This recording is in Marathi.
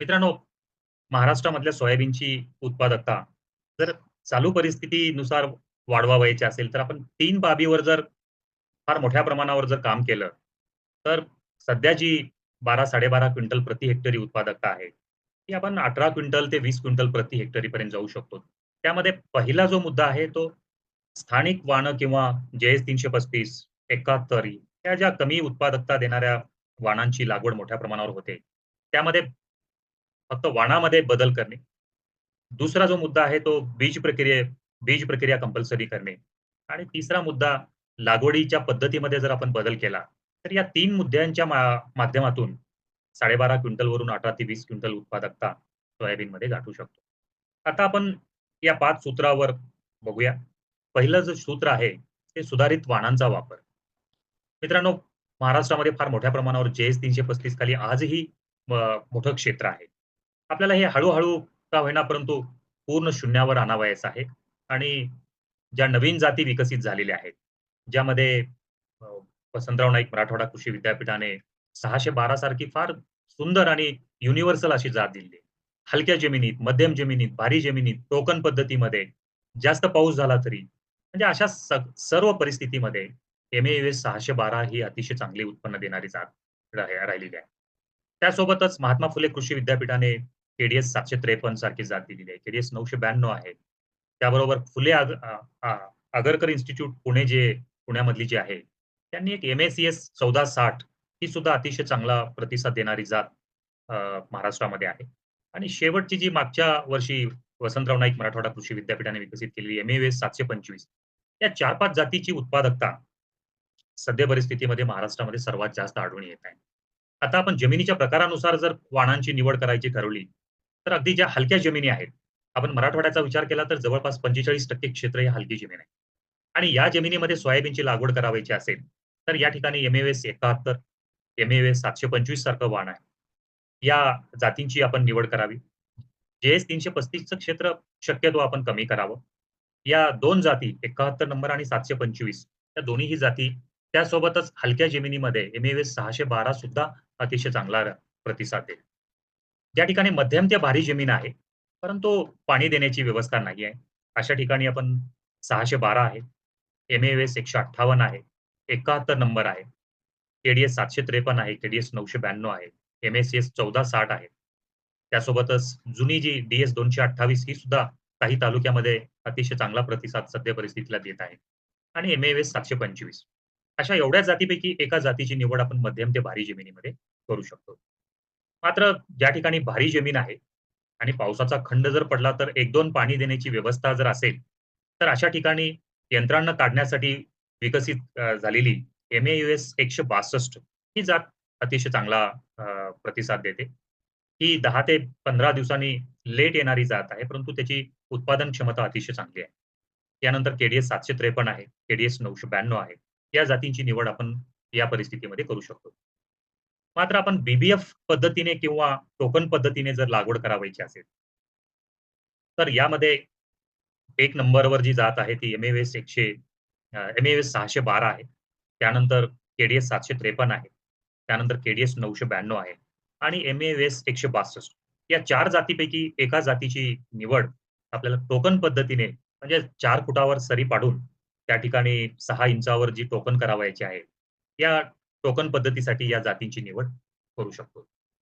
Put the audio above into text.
मित्रांनो, महाराष्ट्रामधल्या सोयाबीनची उत्पादकता जर चालू परिस्थितीनुसार वाढवावायची असेल, तर आपण तीन बाबीवर जर फार मोठ्या प्रमाणावर जर काम केलं, तर सध्या जी 12-12.5 क्विंटल प्रति हेक्टरी उत्पादकता आहे, ती आपण 18 क्विंटल ते वीस क्विंटल प्रति हेक्टरीपर्यंत जाऊ शकतो. त्यामध्ये पहिला जो मुद्दा आहे, तो स्थानिक वाणं किंवा जे-एस 335, 71 ह्या ज्या कमी उत्पादकता देणाऱ्या वाणांची लागवड मोठ्या प्रमाणावर होते. त्यामध्ये फक्त वाणामध्ये बदल करणे. दुसरा जो मुद्दा आहे तो बीज प्रक्रिये बीज प्रक्रिया कंपल्सरी करणे आणि तिसरा मुद्दा लागवडीच्या पद्धतीमध्ये जर आपण बदल केला, तर या तीन मुद्द्यांच्या माध्यमातून 12.5 क्विंटल वरून 18 ते वीस क्विंटल उत्पादकता सोयाबीनमध्ये गाठू शकतो. आता आपण या पाच सूत्रावर बघूया. पहिलं जे सूत्र आहे, ते सुधारित वाणांचा वापर. मित्रांनो, महाराष्ट्रामध्ये फार मोठ्या प्रमाणावर जे-एस 335 खाली आजही मोठं क्षेत्र आहे. आपल्याला हे हळूहळू का होईना परंतु पूर्ण शून्यावर आणावयाचं आहे आणि ज्या नवीन जाती विकसित झालेल्या आहेत, ज्यामध्ये वसंतराव नाईक मराठवाडा कृषी विद्यापीठाने 612 सारखी फार सुंदर आणि युनिव्हर्सल अशी जात दिली हलक्या जमिनीत, मध्यम जमिनीत, भारी जमिनीत, टोकन पद्धतीमध्ये, जास्त पाऊस झाला तरी, म्हणजे अशा सर्व परिस्थितीमध्ये एम-ए-यू-एस 612 ही अतिशय चांगली उत्पन्न देणारी जात राहिलेली आहे. त्यासोबतच महात्मा फुले कृषी विद्यापीठाने केडीएस सातशे त्रेपन्न सारखी जात दिलेली आहे. केडीएस नऊशे ब्याण्णव आहे. त्याबरोबर फुले आग आगरकर इन्स्टिट्यूट पुणे जे पुण्यामधली जी आहे, त्यांनी एक एम एस सी एस चौदा साठ ही सुद्धा अतिशय चांगला प्रतिसाद देणारी जात महाराष्ट्रामध्ये आहे आणि शेवटची जी मागच्या वर्षी वसंतराव नाईक मराठवाडा कृषी विद्यापीठाने विकसित केलेली एम एस सातशे पंचवीस या 4-5 जातीची उत्पादकता सद्य परिस्थितीमध्ये महाराष्ट्रामध्ये सर्वात जास्त आढळून येत आहे. आता आपण जमिनीच्या प्रकारानुसार जर वाणांची निवड करायची ठरवली, तर अगदी ज्या हलक्या जमिनी आहेत, आपण मराठवाड्याचा विचार केला तर जवळपास 45% क्षेत्र हे हलकी जमीन आहे आणि या जमिनीमध्ये सोयाबीनची लागवड करावयाची असेल, तर या ठिकाणी एम-ए-यू-एस 71, एम एस सातशे पंचवीस सारखं वाण आहे. या जातींची आपण निवड करावी. जे-एस 335चं क्षेत्र शक्यतो आपण कमी करावं. या दोन जाती 71 नंबर आणि 725 या दोन्हीही जाती त्यासोबतच हलक्या जमिनीमध्ये एम एस सहाशे बारा सुद्धा अतिशय चांगला प्रतिसाद देईल. ज्या ठिकाणी मध्यम ते भारी जमीन आहे, परंतु पाणी देण्याची व्यवस्था नाही आहे, अशा ठिकाणी आपण 612 आहे, एम एस एकशे अठ्ठावन्न आहे, 71 नंबर आहे, के-डी-एस 753 आहे, के-डी-एस 992 आहे, एम एस एस चौदा साठ आहे. त्यासोबतच जुनी जी डी-एस 228 ही सुद्धा काही तालुक्यामध्ये अतिशय चांगला प्रतिसाद सध्या परिस्थितीला देत आहे आणि एम एस सातशे पंचवीस अशा एवढ्या जातीपैकी एका जातीची निवड आपण मध्यम ते भारी जमिनीमध्ये करू शकतो. मात्र ज्या ठिकाणी भारी जमीन आहे आणि पावसाचा खंड जर पडला तर 1-2 पाणी देण्याची व्यवस्था जर असेल, तर अशा ठिकाणी यंत्रांना काढण्यासाठी विकसित झालेली एम-ए-यू-एस 162 ही जात अतिशय चांगला प्रतिसाद देते. ही दहा ते 15 दिवसांनी लेट येणारी जात आहे, परंतु त्याची उत्पादन क्षमता अतिशय चांगली आहे. त्यानंतर केडीएस सातशे त्रेपन्न आहे, केडीएस नऊशे ब्याण्णव आहे. या जातींची निवड आपण या परिस्थितीमध्ये करू शकतो. मात्र आपण बीबीएफ पद्धतीने किंवा टोकन पद्धतीने जर लागवड करावायची असेल तर यामध्ये एक नंबरवर जी जात आहे ती एम एस एकशे एम एस सहाशे बारा आहे. त्यानंतर केडीएस सातशे त्रेपन्न आहे. त्यानंतर केडीएस नऊशे ब्याण्णव आहे आणि एम एस एकशे बासष्ट या चार जातीपैकी एका जातीची निवड आपल्याला टोकन पद्धतीने म्हणजे चार फुटावर सरी पाडून त्या ठिकाणी सहा इंचावर जी टोकन करावायची आहे, या टोकन पद्धतीसाठी या जातींची निवड करू शकतो.